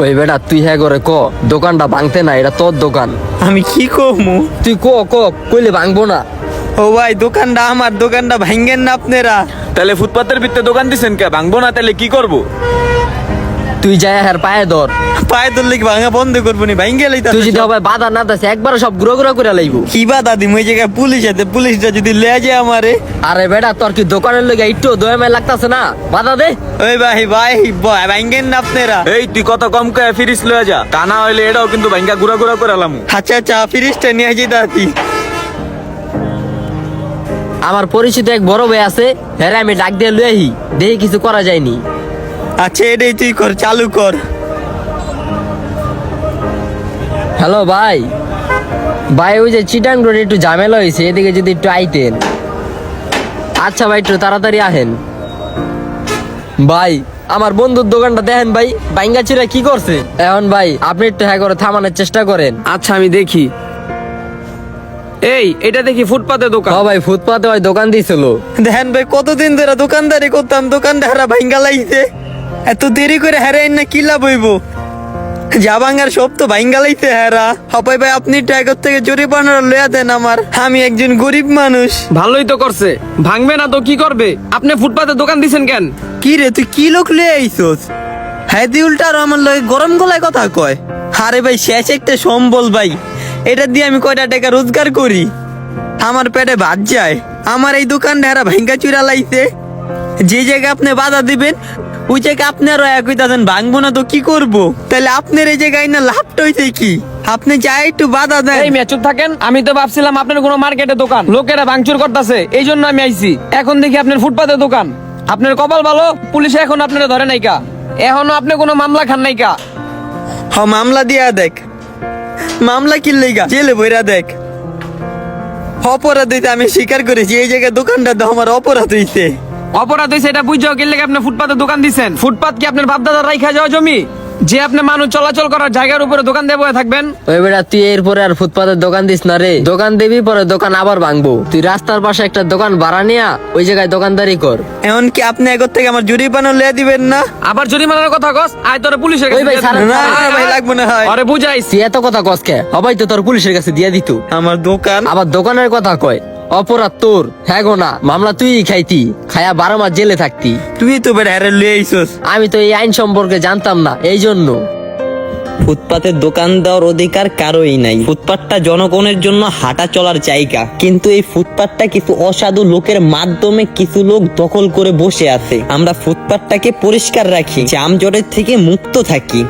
ওই বেটা তুই হ্যাঁ করে ক দোকানটা ভাঙতে না এটা তোর দোকান। আমি কি কমু? তুই ক ক কইলে ভাঙবো না। ও ভাই দোকানটা আমার দোকানটা ভাঙ্গেন না আপনারা। তাহলে ফুটপাতের ভিতরে দোকান দিছেন কে? ভাঙবো না তাহলে কি করব? তুই যাই হ্যার পায়ে ধর। পায়ে ধরলে কি ভাঙা বন্ধ করব নি? ভাঙ্গে লইতা তুই যদি হবে বাধা না দাস একবার সব গুঁড়ো গুঁড়ো করে লাইব। কি বা দাদি ওই জায়গায় পুলিশ আছে পুলিশটা যদি লে যায় আমারে। আরে বেটা তোর কি দোকানের লগে একটু দয়া মায় লাগতাছে না? বাধা দে। ওই ভাই ভাই ভাই ভাঙ্গেন না আপনারা। এই তুই কত কম কয়ে ফিরিস লয়ে যা। তা না হইলে এটাও কিন্তু ভাঙ্গা গুড়া গুড়া করে এলাম আচ্ছা আচ্ছা ফিরিসটা নিয়ে যাই দাদি আমার পরিচিত এক বড় ভাই আছে হ্যাঁ আমি ডাক দিয়ে লুয়ে আহি। দেখি কিছু করা যায়নি। আচ্ছা এটাই তুই কর চালু কর। হ্যালো ভাই। ভাই ওই যে চিটাং রোড একটু ঝামেলা হয়েছে এদিকে যদি একটু আইতেন। আচ্ছা ভাই একটু তাড়াতাড়ি আহেন। ভাই আমার বন্ধুর দোকানটা দেখেন ভাই বাইঙ্গাচিরা কি করছে? এখন ভাই আপনি একটু হ্যাঁ করে থামানোর চেষ্টা করেন। আচ্ছা আমি দেখি। এই এটা দেখি ফুটপাতে দোকান। হ ভাই ফুটপাতে ভাই দোকান দিয়েছিল দেখেন ভাই কতদিন ধরে দোকানদারি করতাম দোকানটা হারা ভাঙ্গা লাইছে এত দেরি করে হারাই না কি লাভ হইব? যা ভাঙ্গার সব তো ভাঙ্গা লাইছে হারা। হপাই ভাই আপনি টাইগার থেকে জরিমানা লয়া দেন আমার। আমি একজন গরিব মানুষ। ভালোই তো করছে। ভাঙবে না তো কি করবে? আপনি ফুটপাতে দোকান দিছেন কেন? কি রে তুই কি লোক লয়ে আইছস? হ্যাঁ দি উল্টা আর আমার লগে গরম গলায় কথা কয়। আরে ভাই শেষ একটা সম্বল ভাই। এটা দিয়ে আমি কয়টা টাকা রোজগার করি? আমার পেটে ভাত যায়। আমার এই দোকানটা এরা ভাঙ্গা চুরা লাইছে। যে জায়গায় আপনি বাধা দিবেন ওই জায়গায় আপনারও একই দাদেন ভাঙবো না তো কি করব? তাহলে আপনার এই জায়গায় না লাভটা হইছে কি? আপনি যাই একটু বাধা দেন। এই মেয়ে চুপ থাকেন। আমি তো ভাবছিলাম আপনার কোনো মার্কেটে দোকান। লোকেরা ভাঙচুর করতেছে এই জন্য আমি আইছি। এখন দেখি আপনার ফুটপাতে দোকান। আপনার কপাল ভালো পুলিশে এখন আপনারা ধরে নাইকা। এখনও আপনি কোনো মামলা খান নাইকা। হ মামলা দিয়া দেখ। মামলা কি লেগা জেলে বইরা দেখ। অপরাধ হইতে আমি স্বীকার করেছি এই জায়গায় দোকানটা তো আমার অপরাধ হইছে অপরাধ হয়েছে এটা বুঝাও গেলে আপনি ফুটপাতে দোকান দিছেন। ফুটপাত কি আপনার বাপদাদা রাইখা যাওয়া জমি? যে আপনি মানুষ চলাচল করার জায়গার উপরে দোকান দিয়ে বসে থাকবেন? ওই বেটা তুই এরপরে আর ফুটপাতের দোকান দিস না রে। দোকান দিবি পরে দোকান আবার ভাঙবো। তুই রাস্তার পাশে একটা দোকান ভাড়া নিয়া ওই জায়গায় দোকানদারি কর। এমন কি আপনি আগর থেকে আমার জরিমানা লিয়ে দিবেন না? আবার জরিমানার কথা কস? আয় তোরে পুলিশের ওই কাছে ভাই, দিয়ে ছাড়েন, না ভাই লাগবে না হয়। আরে বুঝাইছি। এত কথা কস কে? হবাই তো তোর পুলিশের কাছে দিয়ে দিত। আমার দোকান? আবার দোকানের কথা কয়। অপরাধ তোর। হ্যাঁ গো না মামলা তুই খাইতি খায়া বারো মাস জেলে থাকতি। তুই তো বেড়া হেরে লিয়ে আইসস আমি তো এই আইন সম্পর্কে জানতাম না এই জন্য। ফুটপাতে দোকান দেওয়ার অধিকার কারোই নাই। ফুটপাতটা জনগণের জন্য হাঁটা চলার জায়গা। কিন্তু এই ফুটপাতটা কিছু অসাধু লোকের মাধ্যমে কিছু লোক দখল করে বসে আছে। আমরা ফুটপাতটাকে পরিষ্কার রাখি জামজটের থেকে মুক্ত থাকি।